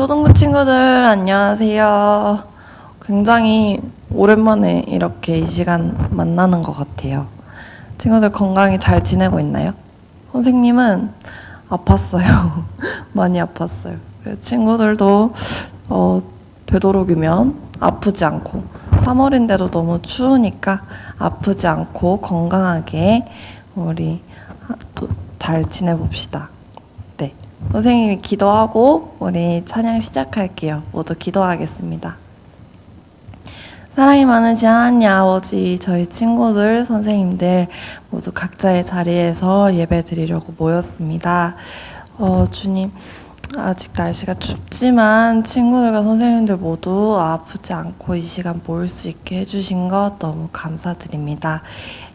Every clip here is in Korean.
초등부 친구들 안녕하세요. 굉장히 오랜만에 이렇게 이 시간 만나는 것 같아요. 친구들 건강히 잘 지내고 있나요? 선생님은 아팠어요. 많이 아팠어요. 친구들도 어, 되도록이면 아프지 않고 3월인데도 너무 추우니까 아프지 않고 건강하게 우리 또잘 지내봅시다. 네. 선생님이 기도하고 우리 찬양 시작할게요. 모두 기도하겠습니다. 사랑이 많으신 하나님 아버지, 저희 친구들, 선생님들 모두 각자의 자리에서 예배 드리려고 모였습니다. 어, 주님, 아직 날씨가 춥지만 친구들과 선생님들 모두 아프지 않고 이 시간 모일 수 있게 해주신 것 너무 감사드립니다.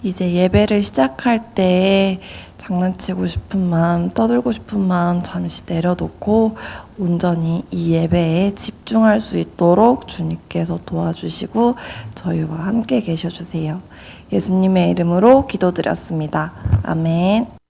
이제 예배를 시작할 때 장난치고 싶은 마음, 떠들고 싶은 마음 잠시 내려놓고 온전히 이 예배에 집중할 수 있도록 주님께서 도와주시고 저희와 함께 계셔주세요. 예수님의 이름으로 기도드렸습니다. 아멘.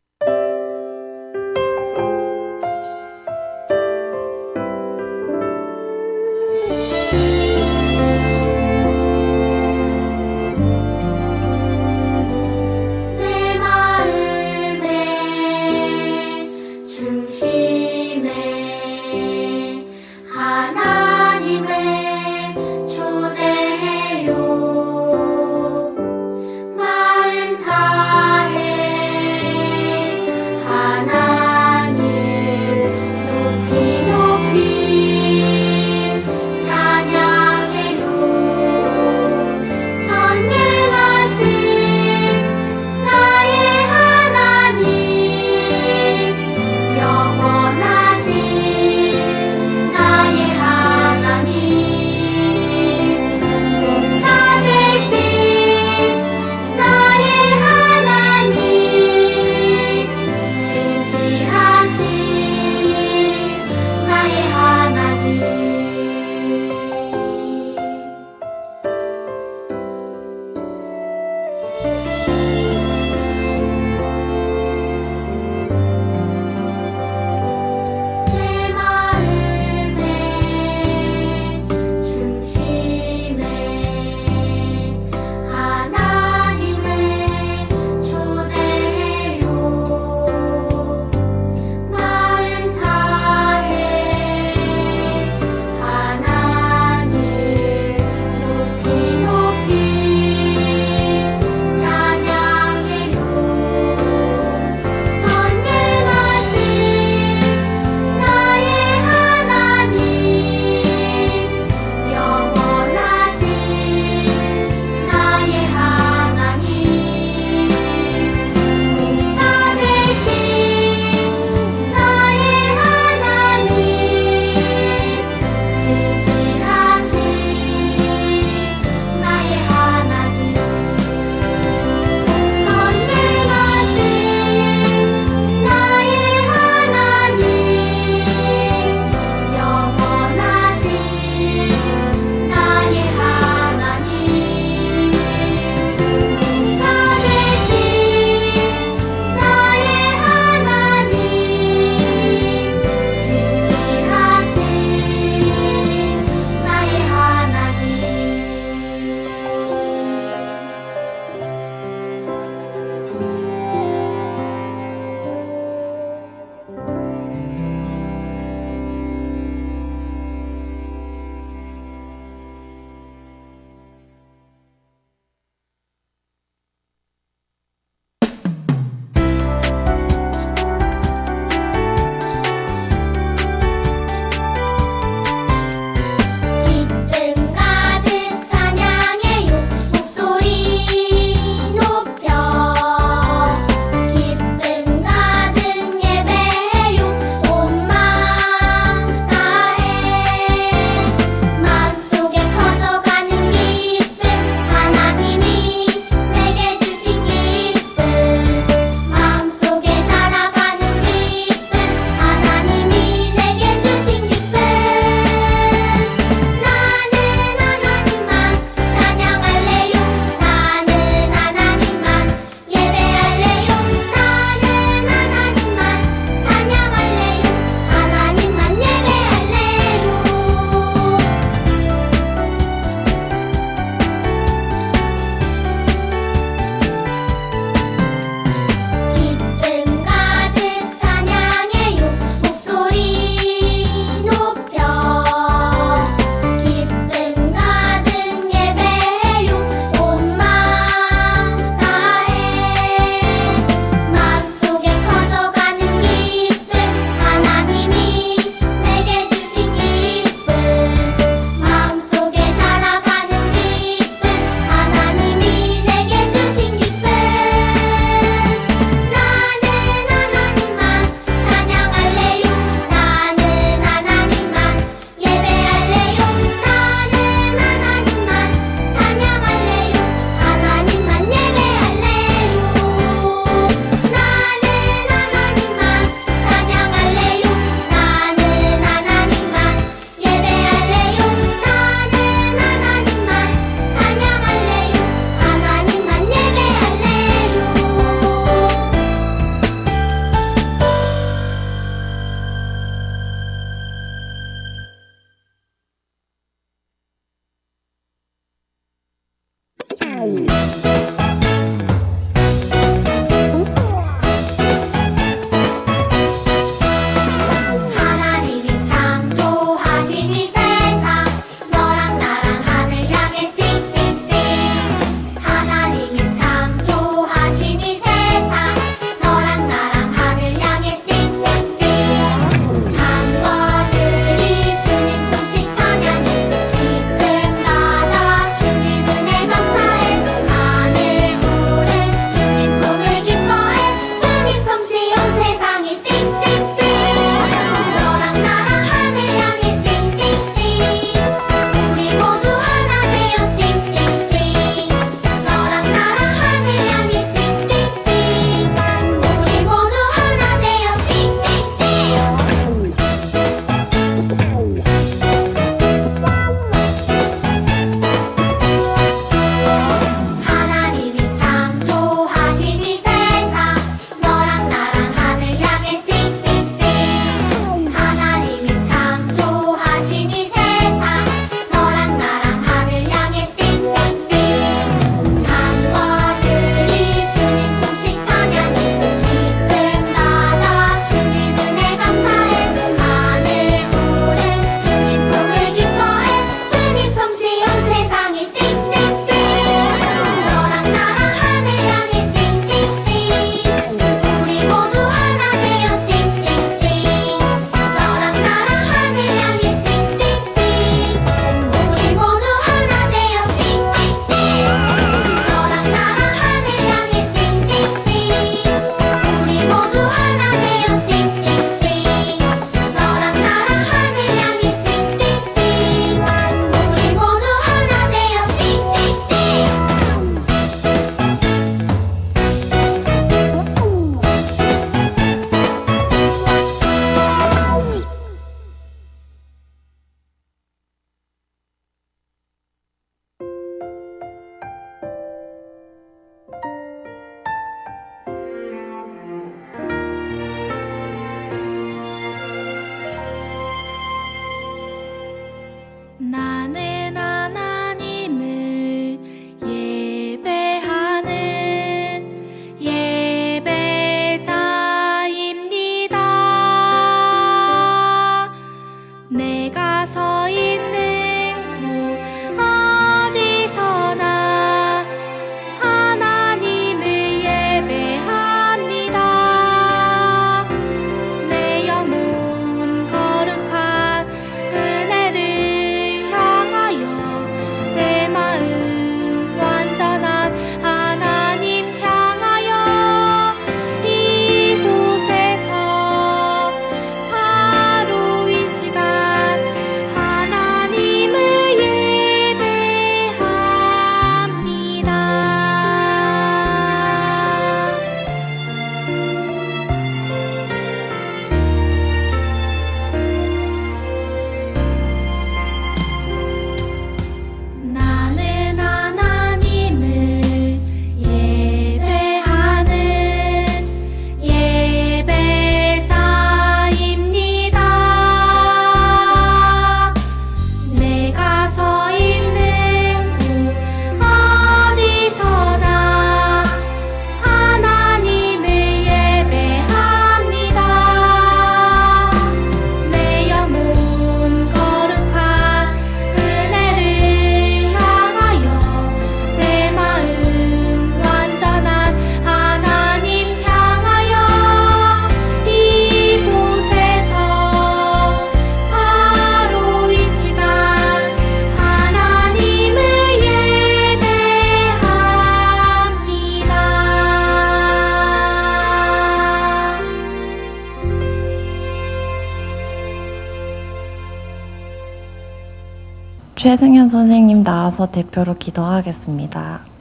최승현 선생님 나와서 대표로 기도하겠습니다.